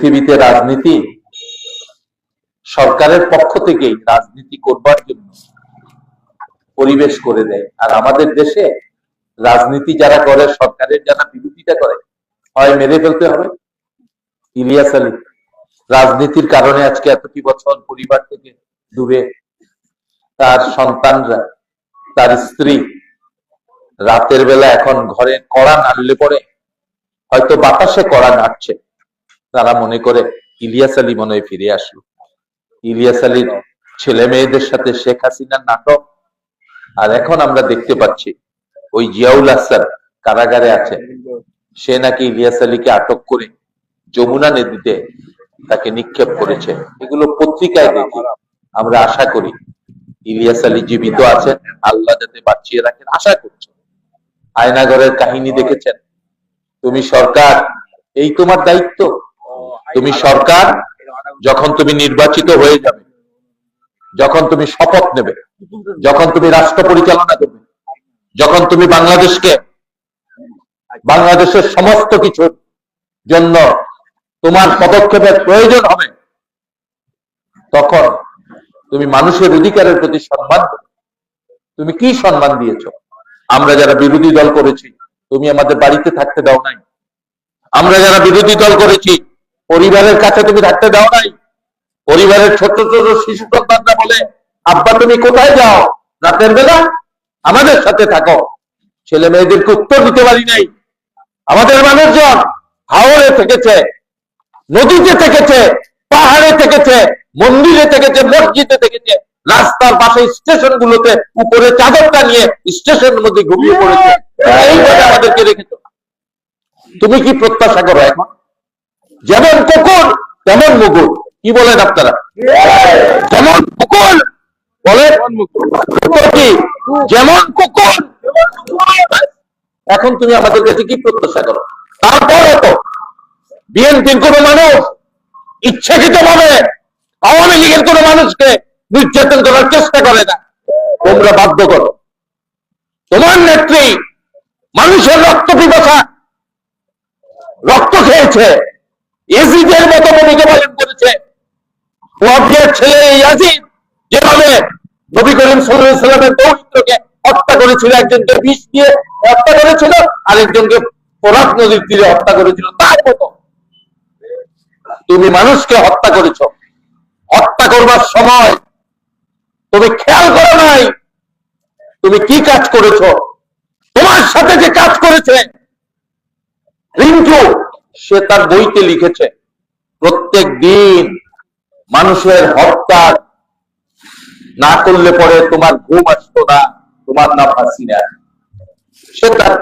পৃথিবীতে রাজনীতি সরকারের পক্ষ থেকেই রাজনীতি করবার জন্য পরিবেশ করে দেয়। আর আমাদের দেশে রাজনীতি যারা করে, সরকারের যারা বিরোধিতা করে, হয় মেরে ফেলতে হবে। ইলিয়াস আলী, রাজনীতির কারণে আজকে এতটি বছর পরিবার থেকে দূরে, তার সন্তানরা, তার স্ত্রী রাতের বেলা এখন ঘরে কড়া নাড়লে পরে হয়তো বাতাসে কড়া নাড়ছে। তারা মনে করে ইলিয়াস আলী মনে হয় ফিরে আসলো। ইলিয়াস আলীর ছেলে মেয়েদের সাথে শেখ হাসিনার নাটক। আর এখন আমরা দেখতে পাচ্ছি ওই জিয়াউল আসাদ কারাগারে আছে সে নাকি ইলিয়াস আলীকে আটক করে যমুনা নদীতে তাকে নিক্ষেপ করেছে। এগুলো পত্রিকায় দেখি। আমরা আশা করি ইলিয়াস আলী জীবিত আছেন, আল্লাহ যাতে বাঁচিয়ে রাখেন, আশা করছি। আয়নাগরের কাহিনী দেখেছেন? তুমি সরকার, এই তোমার দায়িত্ব। তুমি সরকার যখন তুমি নির্বাচিত হয়ে যাবে যখন তুমি শপথ নেবে যখন তুমি রাষ্ট্র পরিচালনা করবে যখন তুমি বাংলাদেশকে বাংলাদেশের সমস্ত কিছুর জন্য তোমার পদক্ষেপের প্রয়োজন হবে তখন তুমি মানুষের অধিকারের প্রতি সম্মান। তুমি কি সম্মান দিয়েছ আমরা যারা বিরোধী দল করেছি তুমি আমাদের বাড়িতে থাকতে দাও নাই আমরা যারা বিরোধী দল করেছি পরিবারের কাছে তুমি থাকতে দাও নাই। পরিবারের ছোট ছোট শিশু সন্তানরা বলে, আব্বা, তুমি কোথায় যাও? রাতের বেলা আমাদের সাথে থাকো। ছেলে মেয়েদেরকে উত্তর দিতে পারি নাই। আমাদের মানুষজন হাওড়ে থেকেছে, নদীতে থেকেছে, পাহাড়ে থেকেছে, মন্দিরে থেকেছে, মসজিদে থেকেছে, রাস্তার পাশে স্টেশন গুলোতে উপরে চাদরটা নিয়ে স্টেশনের মধ্যে ঘুমিয়ে পড়েছে। এইভাবে আমাদেরকে রেখেছো। তুমি কি প্রত্যাশা করো এখন? যেমন কুকুর, তেমন মুকুর কি বলেন আপনারা? যেমন কুকুর বলেন যেমন কুকুর, এখন তুমি আমাদের কাছে কি প্রত্যাশা করো? তারপরে তো বিএনপির কোন মানুষ ইচ্ছাকৃত ভাবে আওয়ামী লীগের কোন মানুষকে নির্যাতন করার চেষ্টা করে না। তোমরা বাধ্য করো। তোমার নেত্রী মানুষের রক্ত পিপাসা, রক্ত খেয়েছে। এজিদের মতো ভূমিকা পালন করেছে ছেলে ইয়াজিদ, যেভাবে নবী করিম সাল্লামের পৌত্রকে হত্যা করেছিল, একজনকে বিষ দিয়ে হত্যা করেছিল, আরেকজনকে ফোরাত নদীর তীরে হত্যা করেছিল, তার মতো। তুমি মানুষকে হত্যা করেছ। হত্যা করবার সময় তুমি খেয়াল করো নাই, তুমি কি কাজ করেছ। তোমার সাথে যে কাজ করেছে, রিন্টু সে তার বইতে লিখেছে, প্রত্যেক দিন মানুষের হত্যা না করলে পরে তোমার ঘুম আসতো না, তোমার নাম হাসিনা সে তার